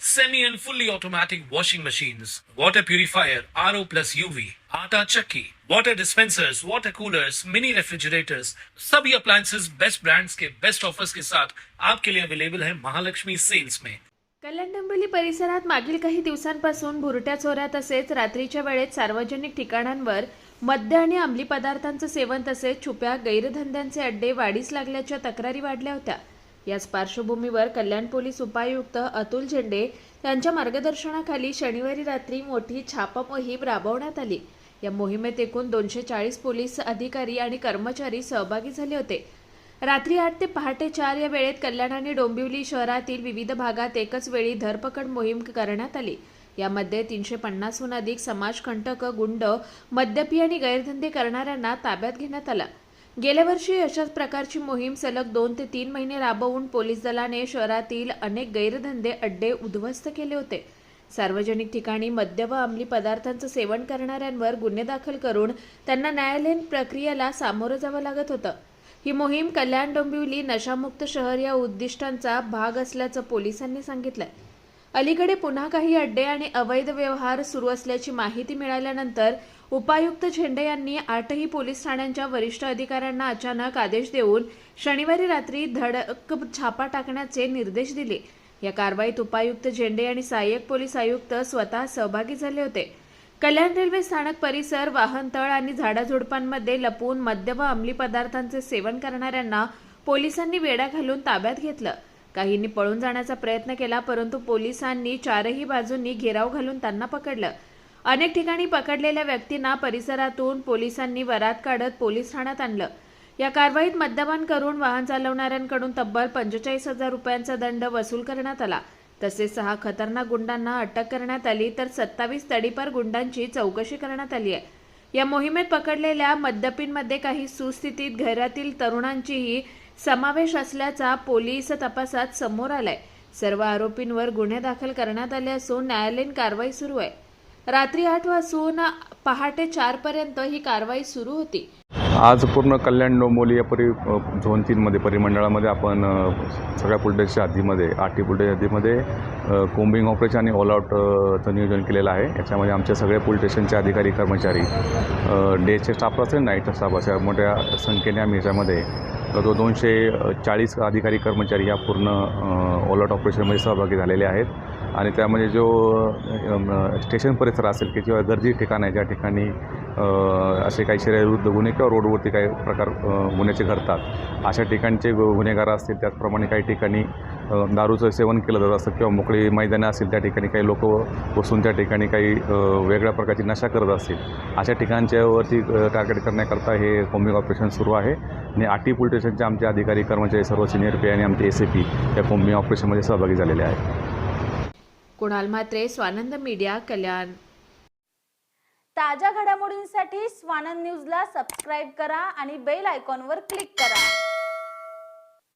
semi and fully automatic washing machines, water purifier, RO plus UV, आटा चक्की, water dispensers, water coolers, mini refrigerators, सभी appliances best brands के best offers के साथ आपके लिए अवेलेबल है महालक्ष्मी सेल्स में कल्याण डोंबिवली परिसरात मागील काही दिवसांपासून भुरट्या चोऱ्या तसेच रात्रीच्या वेळेत सार्वजनिक ठिकाणांवर मद्य आणि अंमली पदार्थांचं सेवन तसेच छुप्या गैरधंद्यांचे अड्डे वाढीस लागल्याच्या तक्रारी वाढल्या होत्या. याच पार्श्वभूमीवर कल्याण पोलीस उपायुक्त अतुल झेंडे यांच्या मार्गदर्शनाखाली शनिवारी रात्री मोठी छापा मोहीम राबवण्यात आली. या मोहिमेत एकूण दोनशे चाळीस पोलीस अधिकारी आणि कर्मचारी सहभागी झाले होते. रात्री आठ ते पहाटे चार या वेळेत कल्याण आणि डोंबिवली शहरातील विविध भागात एकच वेळी धरपकड मोहीम करण्यात आली. यामध्ये तीनशे पन्नासहून अधिक समाजकंटक गुंड मद्यपी आणि गैरधंदे करणाऱ्यांना ताब्यात घेण्यात आला. गेल्या वर्षी अशाच प्रकारची मोहीम सलग दोन ते तीन महिने राबवून पोलीस दलाने शहरातील अनेक गैरधंदे अड्डे उद्ध्वस्त केले होते. सार्वजनिक ठिकाणी मद्य व अंमली पदार्थांचं सेवन करणाऱ्यांवर गुन्हे दाखल करून त्यांना न्यायालयीन प्रक्रियेला सामोरं जावं लागत होतं. ही मोहीम कल्याण डोंबिवली नशामुक्त शहर या उद्दिष्टांचा भाग असल्याचं पोलिसांनी सांगितलंय. अलीकडे पुन्हा काही अड्डे आणि अवैध व्यवहार सुरू असल्याची माहिती मिळाल्यानंतर उपायुक्त झेंडे यांनी आठही पोलीस ठाण्यांच्या वरिष्ठ अधिकाऱ्यांना अचानक आदेश देऊन शनिवारी रात्री धडक छापा टाकण्याचे निर्देश दिले. या कारवाईत उपायुक्त झेंडे आणि सहाय्यक पोलीस आयुक्त स्वतः सहभागी झाले होते. कल्याण रेल्वे स्थानक परिसर वाहनतळ आणि झाडाझुडपांमध्ये लपून मद्य व अंमली पदार्थांचे सेवन करणाऱ्यांना पोलिसांनी वेढा घालून ताब्यात घेतलं. काहींनी पळून जाण्याचा प्रयत्न केला परंतु पोलिसांनी चारही बाजूंनी घेराव घालून त्यांना पकडलं. अनेक ठिकाणी पकडलेल्या व्यक्तींना परिसरातून पोलिसांनी वरात काढत पोलीस ठाण्यात आणलं. या कारवाईत मद्यपान करून वाहन चालवणाऱ्यांकडून तब्बल पंचेचाळीस हजार रुपयांचा दंड वसूल करण्यात आला. तसेच सहा खतरनाक गुंडांना अटक करण्यात आली तर सत्तावीस तडीपार गुंडांची चौकशी करण्यात आली आहे. या मोहिमेत पकडलेल्या मद्यपींमध्ये काही सुस्थितीत घरातील तरुणांचीही समावेश असल्याचा पोलीस तपासात समोर आलाय. सर्व आरोपींवर गुन्हे दाखल करण्यात आले असून न्यायालयीन कारवाई सुरू आहे. रात्री आठ वाजून पहाटे चार पर्यंत ही कारवाई सुरू होती. आज पूर्ण कल्याण डोंबोली या परि झोन तीनमध्ये परिमंडळामध्ये आपण सगळ्या पुलटेच्या हद्दीमध्ये आठी पुलटेच्या हद्दीमध्ये कोम्बिंग ऑपरेशन आणि ऑल आउटचं नियोजन केलेलं आहे. याच्यामध्ये आमच्या सगळे पोलीस स्टेशनचे अधिकारी कर्मचारी डेचे स्टाफ असेल नाईटचा स्टाफ असेल मोठ्या संख्येने आम्ही याच्यामध्ये जवळजवळ दोनशे चाळीस अधिकारी कर्मचारी या पूर्ण ऑल आउट ऑपरेशनमध्ये सहभागी झालेले आहेत. आणि त्यामध्ये जो स्टेशन परिसर असेल की किंवा गर्दी ठिकाण आहे ज्या ठिकाणी असे काही शरीरविरुद्ध गुन्हे किंवा रोडवरती काही प्रकार गुन्ह्याचे घडतात अशा ठिकाणचे गु गुन्हेगार असतील त्याचप्रमाणे काही ठिकाणी दारूचं सेवन केलं जात असतं किंवा मोकळी मैदानं असतील त्या ठिकाणी काही लोक बसून त्या ठिकाणी काही वेगळ्या प्रकारची नशा करत असतील. अशा ठिकाणच्यावरती टार्गेट करण्याकरता हे कोम्बिंग ऑपरेशन सुरू आहे. आणि आटी पोलीस स्टेशनचे आमचे अधिकारी कर्मचारी सर्व सिनियर पी आणि आमचे एस ए पी या कोम्बिंग ऑपरेशनमध्ये सहभागी झालेले आहेत. कुणाल म्हात्रे स्वानंद मीडिया कल्याण. ताज्या घडामोडींसाठी स्वानंद न्यूजला सबस्क्राईब करा आणि बेल आयकॉनवर क्लिक करा.